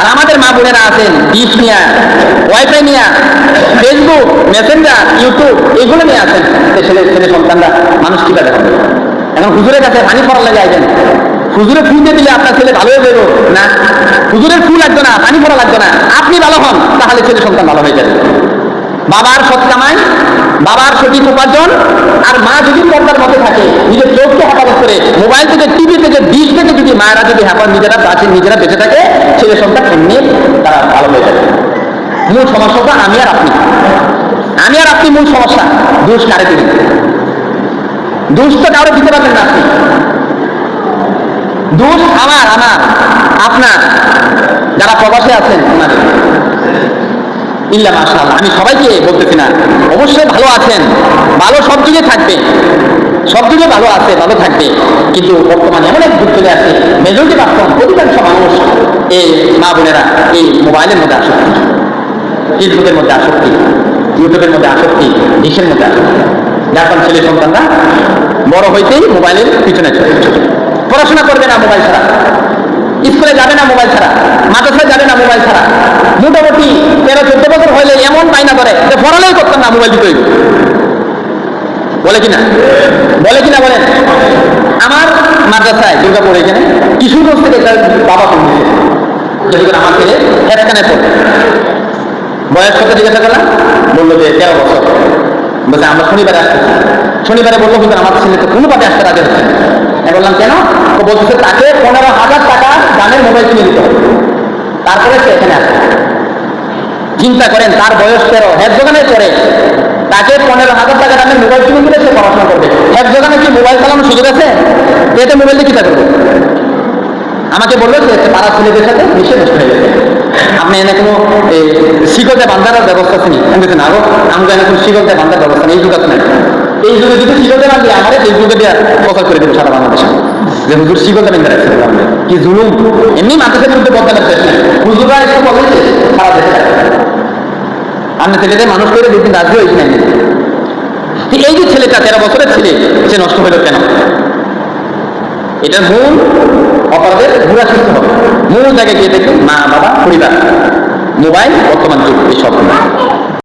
আর আমাদের মা বোনেরা আছেন ডিপ নিয়ে, ওয়াইফাই নিয়ে, ফেসবুক, মেসেঞ্জার, ইউটিউব, এগুলো নিয়ে আছেন। ছেলে ছেলে সন্তানরা মানুষ কি দেখাবে এখন হুজুরের কাছে পানি পড়া লাগে আইবেন। হুজুরে ফুল দিয়ে দিলে আপনার ছেলে ভালো হয়ে যাবে না। হুজুরের ফুল লাগবে না, পানি পড়া লাগবে না। আপনি ভালো হন, তাহলে ছেলে সন্তান ভালো হয়ে যাবে। বাবার সৎ কামাই, বাবার সঠিক উপার্জন, আর মা যদি পর্দার মধ্যে থাকে, নিজের চোখকে হেফাজত করে মোবাইল থেকে টিভি থেকে ডিশ থেকে যদি মায়েরা যদি হেফাজত নিজেরা বাঁচে, নিজেরা বেঁচে থাকে, ছেলে সন্তান এমনি তারা ভালো হয়ে যাবে। মূল সমস্যাটা আমি আর আপনি। আমি আর আপনি মূল সমস্যা, দোষ কারে দিবেন দোষ তো কারও দিতে পারবেন না আপনি। দোষ আমার আমার, আপনার। যারা প্রবাসে আছেন ওনাদের ইল্লা মাশাআল্লাহ, আমি সবাইকে বলতেছি না, অবশ্যই ভালো আছেন, ভালো সব থাকবে সব যুগে ভালো আছে, ভালো থাকবে। কিন্তু বর্তমানে এমন এক যুগ চলে আসে মেজরিটি পার্সন অধিকাংশ মানুষ এই মা বোনেরা এই মোবাইলের মধ্যে আসক্তি। ফেসবুকের মধ্যে আসক্তি, ইউটিউবের মধ্যে আসক্তি ডিশের মধ্যে আসক্তি। যার ছেলে সন্তানরা বড় হইতেই মোবাইলের পিছনে চলে পড়াশোনা করবে না মোবাইল ছাড়া, স্কুলে যাবে না মোবাইল ছাড়া, মাদ্রাসায় যাবে না মোবাইল ছাড়া। মোটামুটি তেরো চোদ্দ বছর হলে এমন পাইনা করে যে পড়ালেই করতাম না মোবাইল দিতে। বলে কিনা? বলে কিনা বলেন? আমার মাদ্রাসায় দুর্গাপুর এখানে কিশোরগঞ্জ থেকে তার বাবা দিয়েছে যদি করে আমার ছেলে হেডখানে পড়ে। বয়স কত জিজ্ঞাসা করলাম? বলল যে তেরো বছর। বলছে, আমরা শনিবারে আসতেছি শনিবারে বলল কিন্তু আমার ছেলে তো কোনোভাবে আসতে রাজি হচ্ছে না। বললাম, কেন? ও বলতেছে তাকে পনেরো হাজার টাকা দামের মোবাইল কিনে দিতে হবে। তারপরে সে এখানে আসবে চিন্তা করেন, তার বয়স তেরো হেড দোকানে পড়ে তাকে পনেরো হাজার মোবাইল সে পড়াশোনা করবে। হেড দোকানে কি মোবাইল চালানোর সুযোগ আছে? মোবাইল দিয়ে কি করবে? আমাকে বলল যে পাড়া ছেলেদের সাথে মিশে নষ্ট হয়ে গেছে। আপনি এনে কোনো শিকতে বান্ধার ব্যবস্থা আছে নি? আমি না গো আমাকে এনে কোনো শিকতে বান্ধার ব্যবস্থা নেই, এই যুগ আছে না এই যুগে যদি শিকতে বান্ধি আমার এই যুগে দিয়ে প্রচার করে দেবো সারা বাংলাদেশে। যে হুজুর শিকতে বেঁধে রাখছে কি জুলুম? এমনি মানুষের মধ্যে বদলানোর চেষ্টা হুজুরা বলেছে সারা দেশে ছেলেদের মানুষ করে দুদিন রাজি হয়েছে এই যে ছেলেটা, তেরো বছরের ছেলে, সে নষ্ট হলো কেন? এটার মূল অপরাধের ঘুরা শিখতে হবে। মূল জায়গায় গিয়ে দেখুন মা, বাবা, পরিবার, মোবাইল, বর্তমান যুগ, এসব। সব